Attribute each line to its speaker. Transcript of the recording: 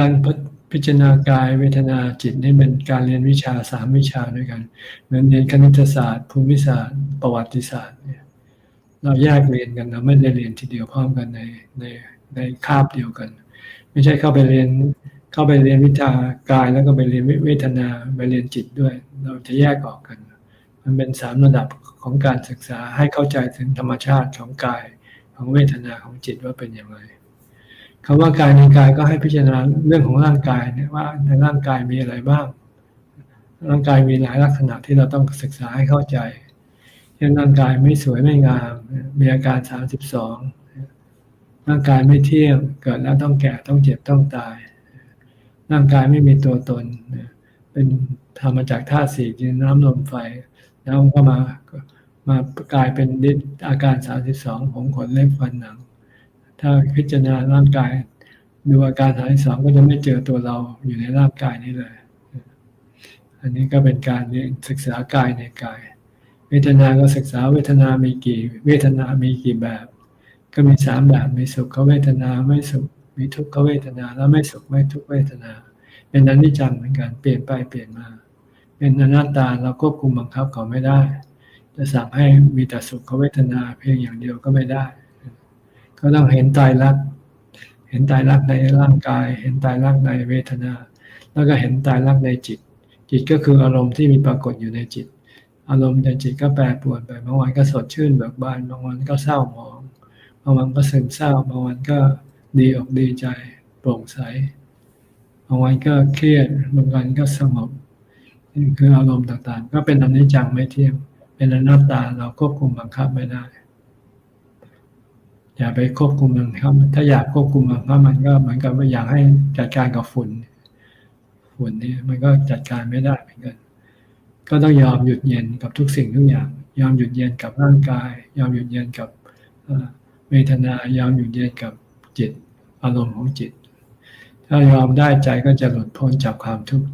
Speaker 1: การพิจารณากายเวทนาจิตนี่เป็นการเรียนวิชาสามวิชาด้วยกัน เหมือนเรียนคณิตศาสตร์ ภูมิศาสตร์ ประวัติศาสตร์เนี่ยเราแยกเรียนกันเราไม่ได้เรียนทีเดียวพร้อมกันในในในคาบเดียวกัน ไม่ใช่เข้าไปเรียนเข้าไปเรียนวิชากายแล้วก็ไปเรียนเวทนาไปเรียนจิตด้วย เราจะแยกออกกัน มันเป็นสามระดับของการศึกษาให้เข้าใจถึงธรรมชาติของกายของเวทนาของจิตว่าเป็นอย่างไร คำว่ากายในกายก็ให้พิจารณาเรื่องของร่างกายเนี่ยว่าในร่างกายมีอะไรบ้าง ร่างกายมีหลายลักษณะที่เราต้องศึกษาให้เข้าใจเช่นร่างกายไม่สวยไม่งาม มีอาการสามสิบสองร่างกายไม่เที่ยงเกิดแล้วต้องแก่ต้องเจ็บต้องตาย ร่างกายไม่มีตัวตน เป็นทำมาจากธาตุสี่ดินน้ำลมไฟ แล้วก็มามากลายเป็นดิอาการสามสิบสองผมขนเล็บฟันหนัง ถ้าพิจารณาร่างกาย ดูอาการสามสิบสองก็จะไม่เจอตัวเราอยู่ในร่างกายนี้เลย อันนี้ก็เป็นการเรียนศึกษากายในกาย เวทนาก็ศึกษาเวทนามีกี่ เวทนามีกี่แบบ ก็มีสามแบบมีสุขเวทนาไม่สุข มีทุกขเวทนาแล้วไม่สุขไม่ทุกขเวทนา เป็นอนิจจังเหมือนกันเปลี่ยนไปเปลี่ยนมา เป็นอนัตตาเราควบคุมบังคับเขาไม่ได้ จะสั่งให้มีแต่สุขเวทนาเพียงอย่างเดียวก็ไม่ได้ ก็ต้องเห็นตายรัก เห็นตายรักในร่างกาย เห็นตายรักในเวทนา แล้วก็เห็นตายรักในจิต จิตก็คืออารมณ์ที่มีปรากฏอยู่ในจิต อารมณ์ในจิตก็แปรปรวนไป บางวันก็สดชื่นเบิกบาน บางวันก็เศร้าหมอง บางวันก็ซึมเศร้า บางวันก็ดีอกดีใจ โปร่งใส บางวันก็เครียด บางวันก็สงบนี่คืออารมณ์ต่างๆ ก็เป็นอนิจจังไม่เที่ยง เป็นอนัตตา เราควบคุมบังคับไม่ได้ อย่าไปควบคุมมันครับถ้าอยากควบคุมมันเพราะมันก็เหมือนกับว่าอยากให้จัดการกับฝุ่น ฝุ่นนี่มันก็จัดการไม่ได้เหมือนกันก็ต้องยอมหยุดเย็นกับทุกสิ่งทุกอย่าง ยอมหยุดเย็นกับร่างกาย ยอมหยุดเย็นกับเวทนายอมหยุดเย็นกับจิต อารมณ์ของจิต ถ้ายอมได้ใจก็จะหลุดพ้นจากความทุกข์